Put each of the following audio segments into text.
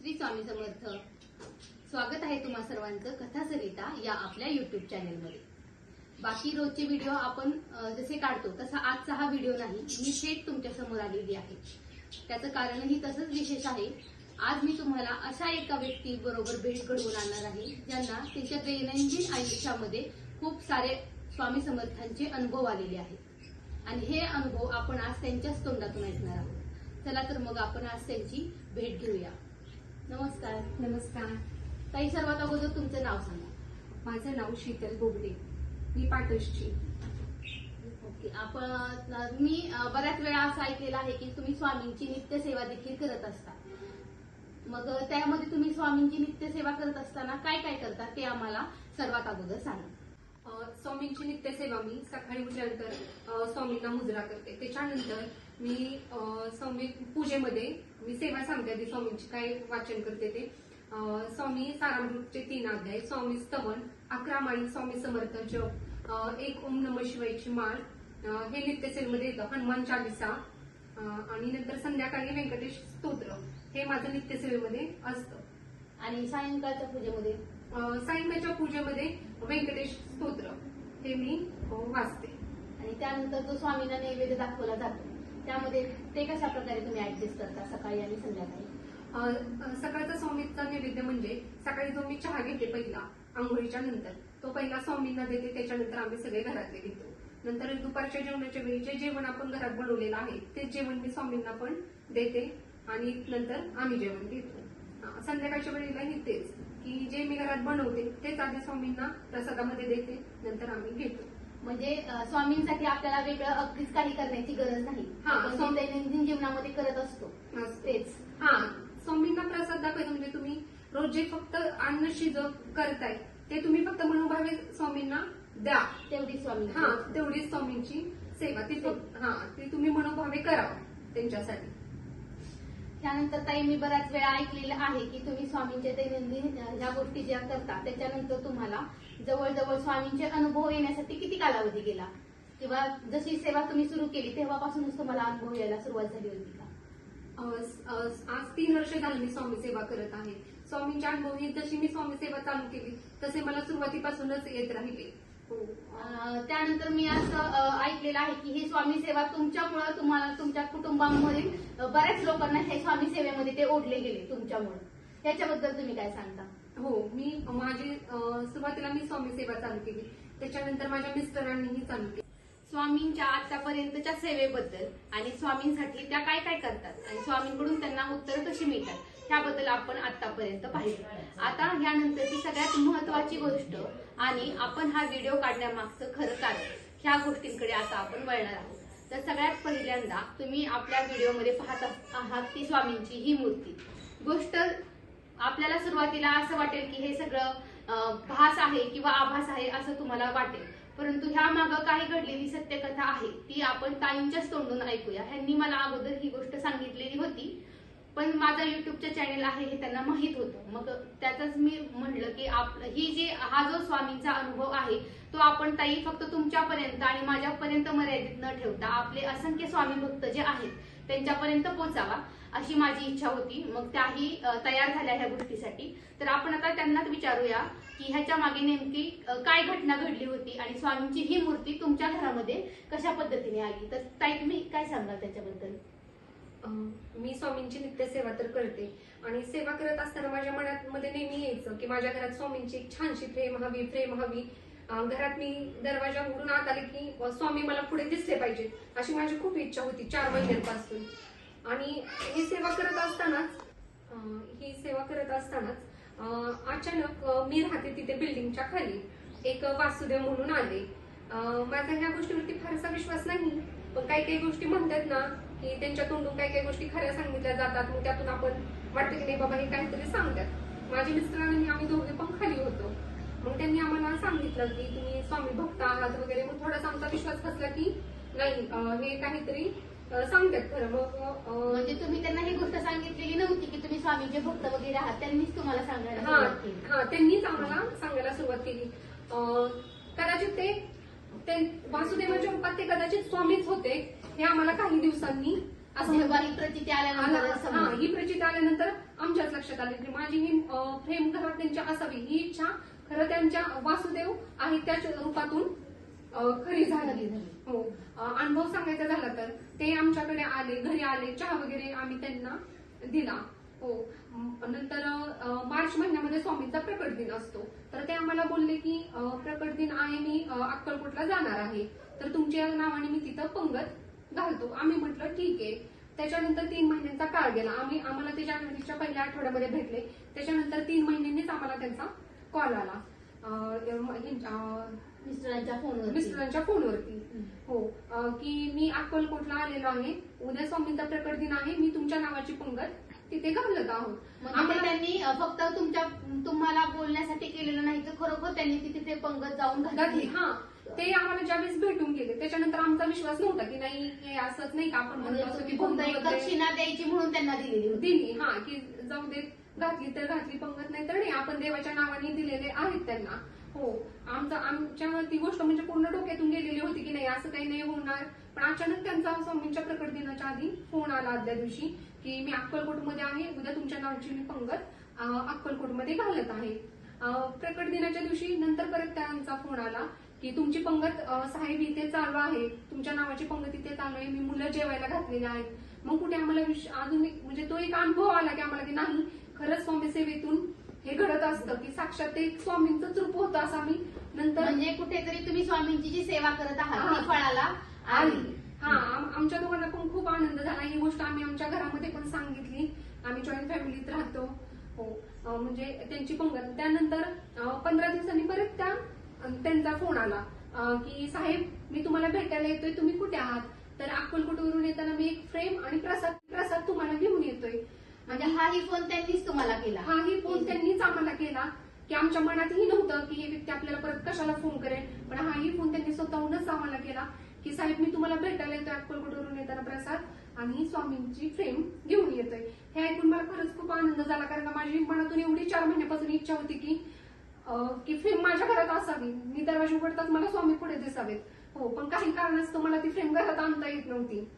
श्री स्वामी समर्थ. स्वागत आहे तुम्हा सर्वांचं कथा सरिता या आपल्या युट्यूब चॅनेलमध्ये बाकी रोजचे व्हिडिओ आपण जसे काढतो तसा आजचा हा व्हिडिओ नाही. मी थेट तुमच्यासमोर आलेली आहे. त्याचं कारणही तसंच विशेष आहे. आज मी तुम्हाला अशा एका व्यक्ती बरोबर भेट घडवून आणणार आहे ज्यांना त्यांच्या दैनंदिन आयुष्यामध्ये खूप सारे स्वामी समर्थांचे अनुभव आलेले आहेत. आणि हे अनुभव आपण आज त्यांच्याच तोंडातून ऐकणार आहोत. चला तर मग आपण आज त्यांची भेट घेऊया. नमस्कार नमस्कार. ताई सर्वात अगोदर तुमचं नाव सांगा. माझं नाव शीतल बोगदे मी पाटसची ओके आपण मी बऱ्याच वेळा असं ऐकलेलं आहे की तुम्ही स्वामींची नित्यसेवा देखील करत असता. मग त्यामध्ये तुम्ही स्वामींची नित्यसेवा करत असताना काय काय करता ते आम्हाला सर्वात अगोदर सांगा. स्वामींची नित्यसेवा मी सकाळी उठल्यानंतर स्वामींना मुजरा करते. त्याच्यानंतर मी स्वामी पूजेमध्ये मी सेवा सांगते आधी स्वामींची काय वाचन करते ते. स्वामी सारामृतचे तीन अध्याय स्वामी स्तवन अकरा माळी स्वामी समर्थ जप एक ओम नम शिवायची माळ हे नित्यसेवेमध्ये येतं हनुमान चालिसा आणि नंतर संध्याकाळी व्यंकटेश स्तोत्र. हे माझं नित्यसेवेमध्ये असतं. आणि सायंकाळच्या पूजेमध्ये? सायंकाळच्या पूजेमध्ये व्यंकटेश स्तोत्र. हे मी वाचते. आणि त्यानंतर जो स्वामींना नैवेद्य दाखवला जातो. त्यामध्ये ते कशा प्रकारे तुम्ही ऍडजस्ट करता सकाळी आणि संध्याकाळी? सकाळचा स्वामींचा नैवेद्य म्हणजे सकाळी जो मी चहा घेते पहिला आंघोळीच्या नंतर तो पहिला स्वामींना देते त्याच्यानंतर आम्ही सगळे घरातले घेतो. नंतर दुपारच्या जेवणाच्या वेळी जे जेवण आपण घरात बनवलेलं आहे ते जेवण मी स्वामींना पण देते आणि नंतर आम्ही जेवण घेतो. संध्याकाळच्या वेळेलाही तेच की जे मी घरात बनवते तेच आधी स्वामींना प्रसादामध्ये देते नंतर आम्ही घेतो. म्हणजे स्वामींसाठी आपल्याला वेगळं अगदीच काही करण्याची गरज नाही. हा, आपण दैनंदिन जीवनामध्ये करत असतो असं. तेच. हा स्वामींना प्रसाद दाखवायचं म्हणजे तुम्ही रोज जे फक्त अन्न शिजव करताय ते तुम्ही फक्त मनोभावे स्वामींना द्या. तेवढी स्वामी. हा तेवढीच स्वामींची सेवा. ती हा ती तुम्ही मनोभावे करावं त्यांच्यासाठी. त्यानंतर ताई मी बऱ्याच वेळा ऐकलेलं आहे की तुम्ही स्वामींच्या दैनंदिन ह्या गोष्टी ज्या करता त्याच्यानंतर तुम्हाला जवळजवळ स्वामींचे अनुभव येण्यासाठी किती कालावधी गेला? किंवा जशी सेवा तुम्ही सुरू केली तेव्हापासूनच तुम्हाला अनुभव यायला सुरुवात झाली होती का? आज तीन वर्ष झाली मी स्वामी सेवा करत आहे. स्वामींच्या अनुभव जशी मी स्वामी सेवा चालू केली तसे मला सुरुवातीपासूनच येत राहिले. त्यानंतर मी असं ऐकलेलं आहे की ही स्वामी सेवा तुमच्यामुळं तुम्हाला तुमच्या कुटुंबामध्ये अ, बऱ्याच लोकांना हे स्वामी सेवेमध्ये ते ओढले गेले तुमच्यामुळं. त्याच्याबद्दल तुम्ही काय सांगता? हो मी माझी सुरुवातीला मी स्वामी सेवा चालू केली. त्याच्यानंतर माझ्या मिस्टरांनीही चालू केली. स्वामींच्या आतापर्यंतच्या सेवेबद्दल आणि स्वामींसाठी त्या काय काय करतात आणि स्वामींकडून त्यांना उत्तरं कशी मिळतात त्याबद्दल आपण आतापर्यंत पाहिलं. आता ह्यानंतरची सगळ्यात महत्वाची गोष्ट आणि आपण हा व्हिडिओ काढण्यामागचं खरं कारण ह्या गोष्टींकडे आता आपण वळणार आहोत. तर सगळ्यात पहिल्यांदा तुम्ही आपल्या व्हिडिओमध्ये पाहत आहात ती स्वामींची ही मूर्ती. गोष्ट आपल्याला सुरुवातीला असं वाटेल की हे सगळं भास आहे किंवा आभास आहे असं तुम्हाला वाटेल. परंतु ह्या मागं काही घडलेली सत्यकथा आहे ती आपण ताईंच्याच तोंडून ऐकूया. ह्यांनी मला अगोदर ही गोष्ट सांगितलेली होती. पण माझा युट्यूबचं चॅनेल आहे हे त्यांना माहीत होतं. मग त्यातच मी म्हणलं की आप ही जी हा जो स्वामींचा अनुभव आहे तो आपण ताई फक्त तुमच्यापर्यंत आणि माझ्यापर्यंत मर्यादित न ठेवता आपले असंख्य स्वामी भक्त जे आहेत त्यांच्यापर्यंत पोचावा अशी माझी इच्छा होती. मग त्याही तयार झाल्या ह्या गोष्टीसाठी. तर आपण आता त्यांनाच विचारूया की ह्याच्या मागे नेमकी काय घटना घडली होती आणि स्वामींची ही मूर्ती तुमच्या घरामध्ये कशा पद्धतीने आली? तर ताई तुम्ही काय सांगाल त्याच्याबद्दल? मी स्वामींची नित्यसेवा तर करते. आणि सेवा करत असताना माझ्या मनात मध्ये नेहमी यायचं की माझ्या घरात स्वामींची एक छानशी फ्रेम हवी फ्रेम हवी. घरात मी दरवाजा उघडून आत आले की स्वामी मला पुढे दिसले पाहिजे. अशी माझी खूप इच्छा होती चार महिन्यांपासून. आणि ही सेवा करत असतानाच ही सेवा करत असतानाच अचानक मी राहते तिथे बिल्डिंगच्या खाली. एक वासुदेव म्हणून आले. माझा ह्या गोष्टीवरती फारसा विश्वास नाही पण काही काही गोष्टी म्हणतात ना की त्यांच्या तोंडून काही काही गोष्टी खऱ्या सांगितल्या जातात मग त्यातून आपण वाटतं की नाही बाबा हे काहीतरी सांगतात. माझे मिस्टरांनी आम्ही दोघे पण खाली होतो. मग त्यांनी आम्हाला सांगितलं की तुम्ही स्वामी भक्त आहात वगैरे. मग थोडासा आमचा विश्वास बसला की नाही हे काहीतरी सांगतात खरं. मग म्हणजे तुम्ही त्यांना ही गोष्ट सांगितलेली नव्हती की तुम्ही स्वामीचे भक्त वगैरे आहात. त्यांनीच तुम्हाला सांगायला हा हा त्यांनीच आम्हाला सांगायला सुरुवात केली. कदाचित ते ते वासुदेवाच्या रूपात ते कदाचित स्वामीच होते. हे आम्हाला काही दिवसांनी जेव्हा ही प्रचिती आला- आल्यानंतर हा, समजलं. ही प्रचिती आल्यानंतर आमच्याच लक्षात आले की माझी ही फ्रेम घरात त्यांच्या असावी ही इच्छा खरं त्यांच्या वासुदेव आहे त्याच रूपातून अं, खरी झाली. हो. अं, अनुभव सांगायचा झाला तर ते आमच्याकडे आले घरी आले चहा वगैरे आम्ही त्यांना दिला. हो. म- नंतर अं, मार्च महिन्यामध्ये स्वामींचा प्रकट दिन असतो. तर ते आम्हाला बोलले की अं, प्रकट दिन आहे मी अं, अक्कलकोटला जाणार आहे. तर तुमच्या नावाने मी तिथं पंगत घालतो. आम्ही म्हटलं ठीक आहे. त्याच्यानंतर तीन महिन्यांचा काळ गेला. आम्ही आम्हाला ते जानेवारीच्या पहिल्या आठवड्यामध्ये भेटले. त्याच्यानंतर तीन महिन्यांनीच आम्हाला त्यांचा कॉल आला. मिस्टरांच्या फोनवर मिस्टरांच्या फोनवरती. हो. की मी अक्कलकोटला आलेलो आहे. उद्या स्वामींचा प्रकट दिन आहे. मी तुमच्या नावाची पंगत तिथे घालत आहोत. आम्हाला- त्यांनी फक्त तुमच्या तुम्हाला बोलण्यासाठी केलेलं नाही तर खरोखर त्यांनी तिथे पंगत जाऊन घातली. हा. ते आम्हाला ज्यावेळेस भेटून गेले त्याच्यानंतर आमचा विश्वास नव्हता की नाही हे असंच नाही का आपण म्हणजे म्हणतो असं तुम्ही की दक्षिणा द्यायची म्हणून त्यांना दिलेली होती. दिली हा की जाऊ देत घातली तर घातली पंगत नाही तर नाही. आपण देवाच्या नावाने दिलेले आहेत त्यांना. हो आमचा आमच्या ती गोष्ट म्हणजे पूर्ण डोक्यातून गेलेली होती की नाही असं काही नाही होणार. पण अचानक त्यांचा स्वामींच्या प्रकट दिनाच्या आधी फोन आला आदल्या दिवशी की मी अक्कलकोटमध्ये आहे उद्या तुमच्या नावाची मी पंगत अं, अक्कलकोटमध्ये घालत आहे. अं, प्रकट दिनाच्या दिवशी नंतर परत त्यांचा फोन आला की तुमची पंगत साहेब इथे चालू आहे. तुमच्या नावाची पंगत इथे चालू आहे. मी मुलं जेवायला घातलेली आहेत. मग कुठे आम्हाला अजून म्हणजे तो एक अनुभव आला की आम्हाला की नाही खरंच स्वामी सेवेतून हे घडत असतं की साक्षात ते एक स्वामींचंच रूप होतं असं आम्ही नंतर म्हणजे कुठेतरी तुम्ही स्वामींची जी सेवा करत आहात हा. फळाला आली. हा आम- आमच्या दोघांना पण खूप आनंद झाला. ही गोष्ट आम्ही आमच्या घरामध्ये पण सांगितली. आम्ही जॉईंट फॅमिलीत राहतो. हो म्हणजे त्यांची पंगत. त्यानंतर पंधरा दिवसांनी परत त्या त्यांचा फोन आला की साहेब मी तुम्हाला भेटायला येतोय तुम्ही कुठे आहात? तर अक्कलकोटवरून येताना मी एक फ्रेम आणि प्रसाद प्रसाद तुम्हाला घेऊन येतोय. म्हणजे हाही फोन त्यांनीच तुम्हाला केला? हाही फोन त्यांनीच आम्हाला केला की आमच्या मनातही नव्हतं की हे व्यक्ती आपल्याला परत कशाला फोन करेल पण हाही फोन त्यांनी स्वतःहूनच आम्हाला केला की साहेब मी तुम्हाला भेटायला येतोय अक्कलकोटवरून येताना प्रसाद आणि स्वामींची फ्रेम घेऊन येतोय. हे ऐकून मला खरंच खूप आनंद झाला कारण का माझी मनातून एवढी चार महिन्यापासून इच्छा होती की अं, की फ्रेम माझ्या घरात असावी. मी दरवाजा उघडताच मला स्वामी पुढे दिसावेत. हो पण काही कारणास्तव मला ती फ्रेम घरात आणता येत नव्हती.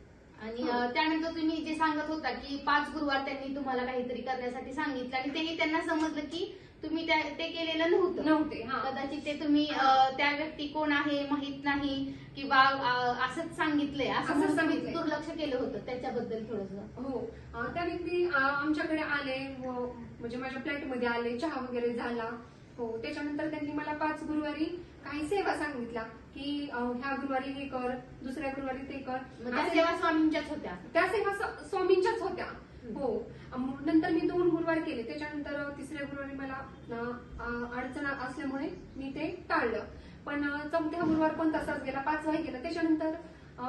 आणि त्यानंतर तुम्ही जे सांगत होता की पाच गुरुवार त्यांनी तुम्हाला काहीतरी करण्यासाठी सांगितलं आणि तेही त्यांना समजलं की तुम्ही ते केलेलं नव्हतं. नव्हते हा. कदाचित ते तुम्ही त्या व्यक्ती कोण आहे माहीत नाही किंवा असंच सांगितलंय असं सांगितलंय. दुर्लक्ष केलं होतं त्याच्याबद्दल थोडस. हो त्या व्यक्ती आमच्याकडे आले व म्हणजे माझ्या फ्लॅटमध्ये आले चहा वगैरे झाला. हो त्याच्यानंतर त्यांनी मला पाच गुरुवारी काही सेवा सांगितल्या की ह्या गुरुवारी हे कर दुसऱ्या गुरुवारी ते कर. त्या सेवा स्वामींच्याच होत्या. त्या सेवा स्वामींच्याच होत्या. हो नंतर मी दोन गुरुवार केले. त्याच्यानंतर तिसऱ्या गुरुवारी मला अडचण असल्यामुळे मी ते टाळलं. पण चौथ्या गुरुवार पण तसाच गेला? पाचवाही गेला. त्याच्यानंतर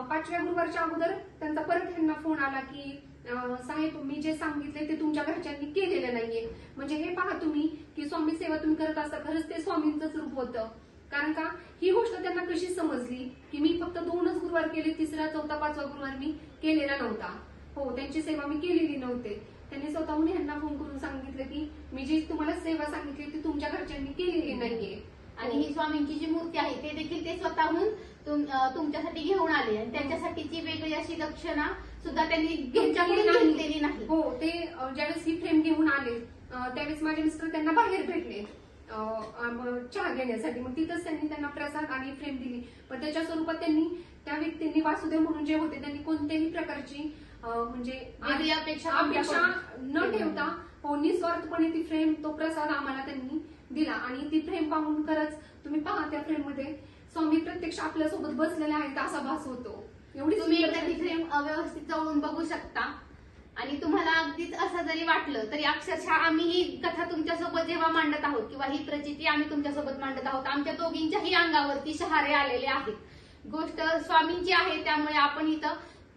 पाचव्या गुरुवारच्या अगोदर त्यांचा परत त्यांना फोन आला की साहेब मी जे सांगितले ते तुमच्या घरच्यांनी केलेलं नाहीये. म्हणजे हे पहा तुम्ही की स्वामी सेवा तुम्ही करत असता खरंच ते स्वामींचंच रूप होतं. कारण का? ही गोष्ट त्यांना कशी समजली की मी फक्त दोनच गुरुवार केले तिसरा चौथा पाचवा गुरुवार मी केलेला नव्हता. हो त्यांची सेवा मी केलेली नव्हते. त्यांनी स्वतःहून ह्यांना फोन करून सांगितलं की मी जी तुम्हाला सेवा सांगितली ती तुमच्या घरच्यांनी केलेली नाहीये. आणि ही. स्वामींची जी मूर्ती आहे ते देखील ते स्वतःहून तुमच्यासाठी घेऊन आले. आणि त्याच्यासाठीची वेगळी अशी लक्षणा सुद्धा त्यांनी त्यांच्याकडून नाही. घेतलेली नाही. हो ते ज्यावेळेस ही फ्रेम घेऊन आले त्यावेळेस माझे मिस्टर त्यांना बाहेर भेटले चहा घेण्यासाठी. मग तिथंच त्यांनी त्यांना प्रसाद आणि फ्रेम दिली. पण त्याच्या स्वरूपात त्यांनी त्या व्यक्तींनी वासुदेव म्हणून जे होते त्यांनी कोणत्याही प्रकारची म्हणजे अपेक्षा न ठेवता. हो निस्वार्थपणे ती फ्रेम तो प्रसाद आम्हाला त्यांनी दिला. आणि ती फ्रेम पाहून खरंच तुम्ही पहा त्या फ्रेममध्ये स्वामी प्रत्यक्ष आपल्यासोबत बसलेले आहेत असा भास होतो. एवढी तुम्ही एकदा ती फ्रेम अव्यवस्थित जवळून बघू शकता. आणि तुम्हाला अगदीच असं जरी वाटलं तरी अक्षरशः आम्ही ही कथा तुमच्यासोबत जेव्हा मांडत आहोत किंवा ही प्रचिती आम्ही तुमच्यासोबत मांडत आहोत आमच्या दोघींच्याही अंगावरती शहारे आलेले आहेत. गोष्ट स्वामींची आहे त्यामुळे आपण इथं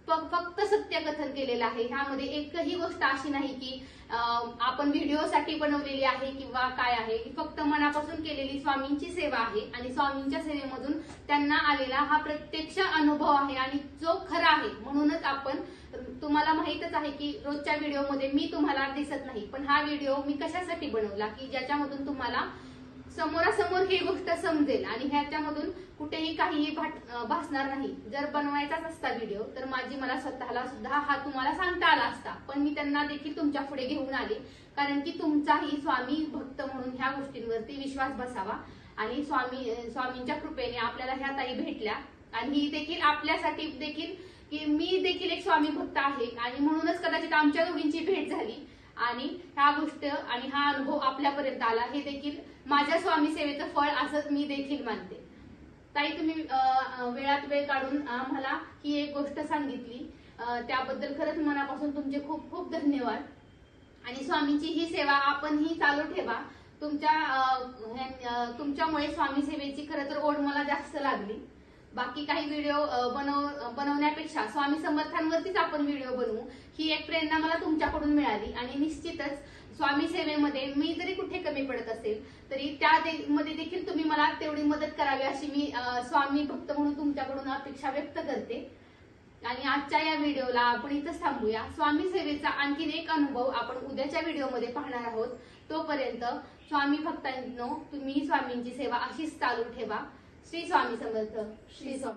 फक्त सत्य कथन केलेलं आहे. ह्यामध्ये एकही गोष्ट अशी नाही की आपण व्हिडिओसाठी बनवलेली आहे किंवा काय आहे. ही फक्त मनापासून केलेली स्वामींची सेवा आहे आणि स्वामींच्या सेवेमधून त्यांना आलेला हा प्रत्यक्ष अनुभव आहे आणि जो खरा आहे. म्हणूनच आपण तुम्हाला माहितच आहे की रोजच्या व्हिडिओमध्ये मी तुम्हाला दिसत नाही. पण हा व्हिडिओ मी कशासाठी बनवला की ज्याच्यामधून तुम्हाला समोरासमोर ही गोष्ट समजेल आणि ह्याच्यामधून कुठेही काहीही भाट- भासणार नाही. जर बनवायचाच असता व्हिडिओ तर माझी मला स्वतःला सुद्धा हा तुम्हाला सांगता आला असता. पण मी त्यांना देखील तुमच्यापुढे घेऊन आले. कारण की तुमचाही स्वामी भक्त म्हणून ह्या गोष्टींवरती विश्वास बसावा. आणि स्वामी स्वामींच्या कृपेने आपल्याला ह्या ताई भेटल्या. आणि ही देखील आपल्यासाठी देखील की मी देखील एक स्वामी भक्त आहे. आणि म्हणूनच कदाचित आमच्या दोघींची भेट झाली. आणि ह्या गोष्ट आणि हा अनुभव आपल्यापर्यंत आला. हे देखील माझ्या स्वामी सेवेचं फळ असं मी देखील मानते. ताई तुम्ही वेळात वेळ काढून आम्हाला ही एक गोष्ट सांगितली. त्याबद्दल खरंच मनापासून तुमचे खूप खूप धन्यवाद. आणि स्वामीची ही सेवा आपणही चालू ठेवा. तुमच्या तुमच्यामुळे स्वामी सेवेची खरं तर ओढ मला जास्त लागली. बाकी काही व्हिडिओ बनव बनवण्यापेक्षा स्वामी समर्थांवरतीच आपण व्हिडिओ बनवू. ही एक प्रेरणा मला तुमच्याकडून मिळाली. आणि निश्चितच स्वामी सेवेमध्ये मी जरी कुठे कमी पडत त्यामध्ये त्या दे- मध्ये देखील तुम्ही मला तेवढी मदत करावी अशी मी स्वामी भक्त म्हणून तुमच्याकडून अपेक्षा व्यक्त करते. आणि आजच्या या व्हिडिओला आपण इथंच थांबूया. स्वामी सेवेचा आणखीन एक अनुभव आपण उद्याच्या व्हिडिओमध्ये पाहणार आहोत. तोपर्यंत स्वामी भक्तांनो तुम्ही स्वामींची सेवा अशीच चालू ठेवा. श्री स्वामी समर्थ. श्री स्वामी